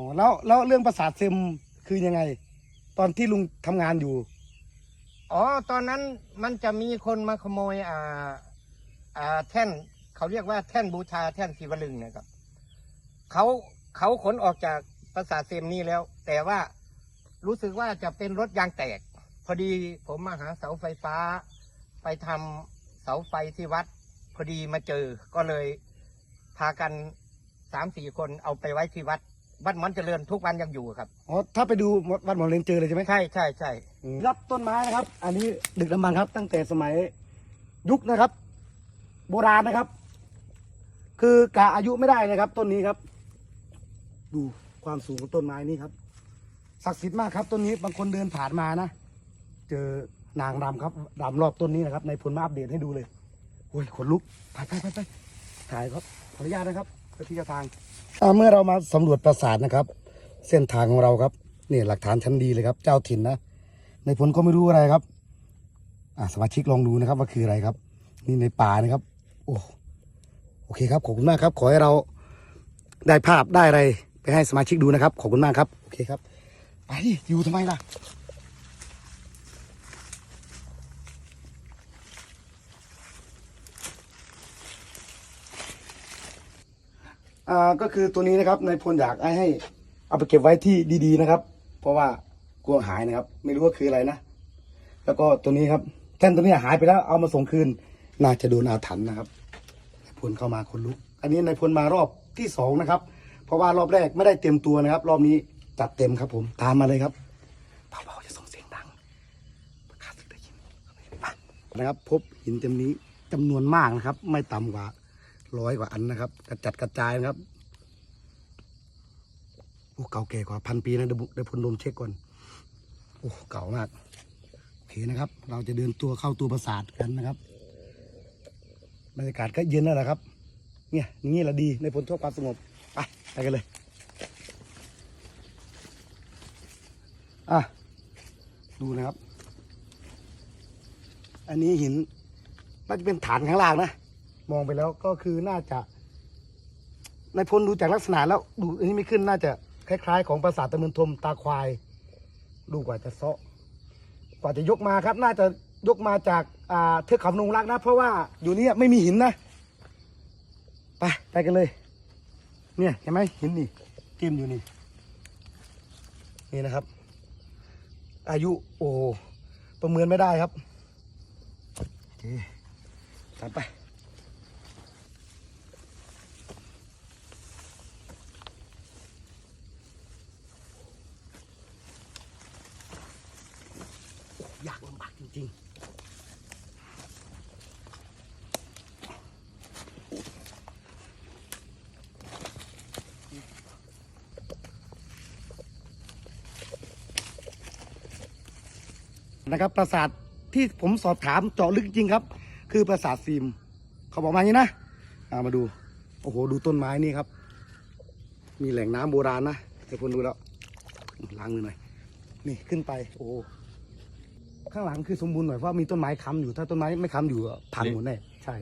อ๋อแล้วแล้วเรื่องประสาทเซมคือยังไง ตอนที่ลุงทำงานอยู่ อ๋อ ตอนนั้นมันจะมีคนมาขโมยอ่า อ่าแท่น เขาเรียกว่าแท่นบูชาแท่นศิวลึงนะครับ เขาเขาขนออกจากปราสาทเซมนี้แล้ว แต่ว่ารู้สึกว่าจะเป็นรถยางแตก พอดีผมมาหาเสาไฟฟ้า ไปทำเสาไฟที่วัด พอดีมาเจอก็เลยพากันสามสี่คนเอาไปไว้ที่วัด วัดหมันเจริญทุกวันยังอยู่ครับอ๋อถ้าไปดูวัดหมอเลนเจอเลยใช่ไหมใช่ใช่ใช่รับต้นไม้นะครับ อันนี้ดึกดำบรรพ์ครับ ตั้งแต่สมัยยุคนะครับ โบราณนะครับ คือกะอายุไม่ได้นะครับ ต้นนี้ครับ ดูความสูงของต้นไม้นี้ครับศักดิ์สิทธิ์มากครับต้นนี้บางคนเดินผ่านมานะเจอนางรำครับรำรอบต้นนี้นะครับ ในผลมาอัปเดตให้ดูเลยโอ้ยขนลุกไปไปไปไปถ่ายครับขออนุญาตนะครับเพื่อ ที่ทางเมื่อเรามาสำรวจปราสาทนะครับ เส้นทางของเราครับนี่หลักฐานชั้นดีเลยครับ เจ้าถิ่นนะในผลก็ไม่รู้อะไรครับอ่าสมาชิกลองดูนะครับว่าคืออะไรครับ นี่ในป่านะครับ โอ้โอเคครับขอบคุณมากครับ ขอให้เราได้ภาพได้อะไร ไปให้สมาชิกดูนะครับ ขอบคุณมากครับโอเคครับไปดิอยู่ทำไมล่ะ อ่าก็คือตัวนี้นะครับนายพลอยากให้เอาไปเก็บไว้ที่ดีๆนะครับ เพราะว่ากลัวหายนะครับ ไม่รู้ว่าคืออะไรนะ แล้วก็ตัวนี้ครับแท่นตัวนี้หายไปแล้วเอามาส่งคืน น่าจะโดนอาถรรพ์นะครับนายพลเข้ามาคนลุก อันนี้นายพลมารอบที่สองนะครับ เพราะว่ารอบแรกไม่ได้เต็มตัวนะครับ รอบนี้จัดเต็มครับ ผมตามมาเลยครับเบาๆจะส่งเสียงดังข้าศได้ยินนะครับ พบหินเต็มนี้จำนวนมากนะครับ ไม่ต่ำกว่า ร้อยกว่าอันนะครับกระจัดกระจายนะครับโอ้เก่าแก่กว่าพันปีนะเดี๋ยวบุเดี๋ยวพลมเช็คก่อนโอ้เก่ามากโอเคนะครับ เราจะเดินตัวเข้าตัวปราสาทกันนะครับบรรยากาศก็เย็นแล้วแหละครับ เนี่ยนี้แหละดีในผลชอบความสงบไปไปกันเลยอะดูนะครับ อันนี้หินน่าจะเป็นฐานข้างล่างนะ มองไปแล้วก็คือน่าจะในพลดูจากลักษณะแล้วดูอันนี้ไม่ขึ้นน่าจะคล้าย ๆ ของปราสาทตะมืนทมตาควาย ดูกว่าจะเซาะกว่าจะยกมาครับ น่าจะยกมาจากอ่าเทือกเขานงรักนะ เพราะว่าอยู่นี่ไม่มีหินนะไปไปกันเลย เนี่ยเห็นไหมหินนี่เกมอยู่นี่ นี่นะครับ อายุโอ้ประเมินไม่ได้ครับโอเคตามไป ยากลำบาก จริงนะครับปราสาทที่ผมสอบถามเจาะลึกจริงครับ คือปราสาทฟิล์มเขาบอกมาอย่างนี้นะามาดู โอ้โห ดูต้นไม้นี่ครับ มีแหล่งน้ำโบราณนะเดี๋ยวคนดูแล้วล้างมือหน่อย นี่ขึ้นไป โอ้ ข้างหลังคือสมบูรณ์หน่อยเพราะมีต้นไม้ค้ำอยู่ถ้าต้นไม้ไม่ค้ำอยู่พังหมดแน่ใช่